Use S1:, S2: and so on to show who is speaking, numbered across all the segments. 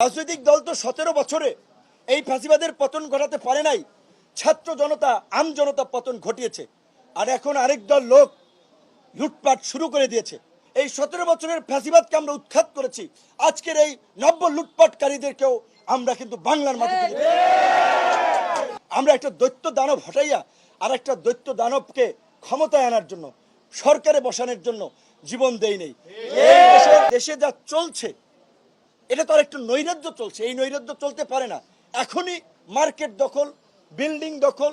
S1: রাজনৈতিক দল তো সতেরো বছরে এই ফাঁসিবাদের পতন ঘটাতে পারে নাই। ছাত্র জনতা, আম জনতা পতন ঘটিয়েছে। আর এখন আরেক দল লোক লুটপাট শুরু করে দিয়েছে। এই সতেরো বছরের ফাঁসিবাদকে আমরা উৎখাত করেছি। আজকের এই নব্য লুটপাটকারীদেরকেও আমরা কিন্তু বাংলার মাটিতে আমরা একটা দৈত্য দানব হটাইয়া আর একটা দৈত্য দানবকে ক্ষমতায় আনার জন্য, সরকারে বসানোর জন্য জীবন দেই নেই। দেশে যা চলছে এটা তো আর একটু নৈরাজ্য চলছে এই নৈরাজ্য চলতে পারে না। এখনই মার্কেট দখল বিল্ডিং দখল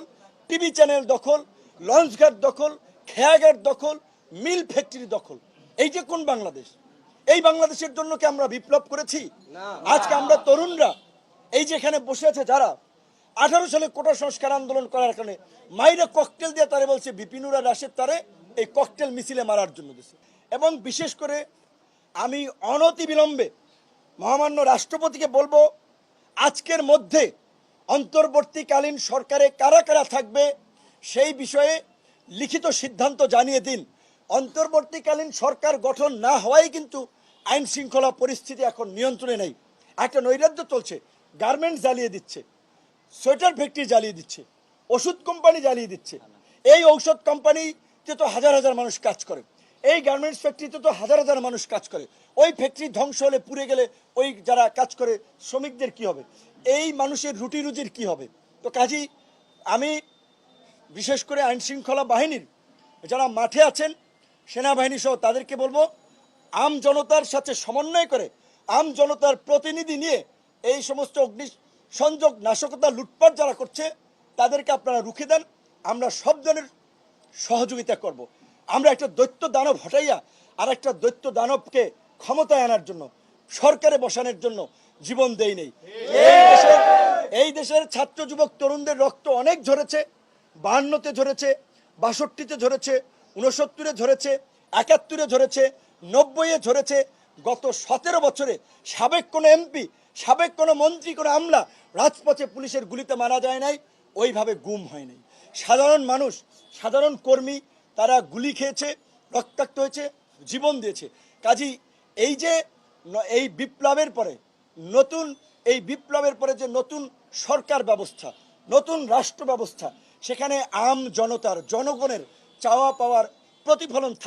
S1: টিভি চ্যানেল দখল লঞ্চঘাট দখল খেয়াঘাট দখল মিল ফ্যাক্টরি দখল। এই যে কোন বাংলাদেশ? এই বাংলাদেশের জন্য কি আমরা বিপ্লব করেছি? আজকে আমরা তরুণরা এই যে এখানে বসে আছে যারা আঠারো সালে কোটা সংস্কার আন্দোলন করার কারণে মাইরা ককটেল দিয়ে তারে বলছে বিপিনুরা রাশেদ তারে এই ককটেল মিছিলে মারার জন্য দিছে। এবং বিশেষ করে আমি অনতি বিলম্বে মহামান্য রাষ্ট্রপতিকে বলব, আজকের মধ্যে অন্তর্বর্তীকালীন সরকারে কারা কারা থাকবে সেই বিষয়ে লিখিত সিদ্ধান্ত জানিয়ে দিন। অন্তর্বর্তীকালীন সরকার গঠন না হওয়াই কিন্তু আইন শৃঙ্খলা পরিস্থিতি এখন নিয়ন্ত্রণে নেই। একটা নৈরাজ্য চলছে, গার্মেন্টস জ্বালিয়ে দিচ্ছে, সোয়েটার ফ্যাক্টরি জ্বালিয়ে দিচ্ছে, ওষুধ কোম্পানি জ্বালিয়ে দিচ্ছে। এই ঔষধ কোম্পানিতে তো হাজার হাজার মানুষ কাজ করে। এই গার্মেন্টস ফ্যাক্টরিতে তো হাজার হাজার মানুষ কাজ করে। ওই ফ্যাক্টরি ধ্বংস হলে পুড়ে গেলে ওই যারা কাজ করে, শ্রমিকদের কি হবে? এই মানুষের রুটি রুজির কি হবে? তো কাজী, আমি বিশেষ করে আইন শৃঙ্খলা বাহিনীর যারা মাঠে আছেন সেনাবাহিনী সহ তাদেরকে বলব, আম জনতার সাথে সমন্বয় করে, আম জনতার প্রতিনিধি নিয়ে এই সমস্ত অগ্নি সংযোগ নাশকতা লুটপাট যারা করছে, তাদেরকে আপনারা রুখে দেন। আমরা সব ধরনের সহযোগিতা করব। আমরা একটা দৈত্য দানব হটাইয়া আর একটা দৈত্য দানবকে ক্ষমতায় আনার জন্য, সরকারে বসানোর জন্য জীবন দেই নেই। এই দেশের এই দেশের ছাত্র যুবক তরুণদের রক্ত অনেক ঝরেছে, বাহান্নতে ঝরেছে, বাষট্টিতে ঝরেছে উনসত্তরে ঝরেছে, একাত্তরে ঝরেছে, নব্বইয়ে ঝরেছে। গত সতেরো বছরে সাবেক কোনো এমপি, সাবেক কোনো মন্ত্রী, কোনো আমলা রাজপথে পুলিশের গুলিতে মারা যায় নাই, ওইভাবে গুম হয় নাই। সাধারণ মানুষ, সাধারণ কর্মী তারা গুলি খেয়েছে, রক্তাক্ত হয়েছে, জীবন দিয়েছে। কাজী, এই যে এই বিপ্লবের পরে, নতুন, এই বিপ্লবের পরে যে নতুন সরকার ব্যবস্থা, নতুন রাষ্ট্র ব্যবস্থা, সেখানে আম জনতার, জনগণের চাওয়া পাওয়ার প্রতিফলন থাকে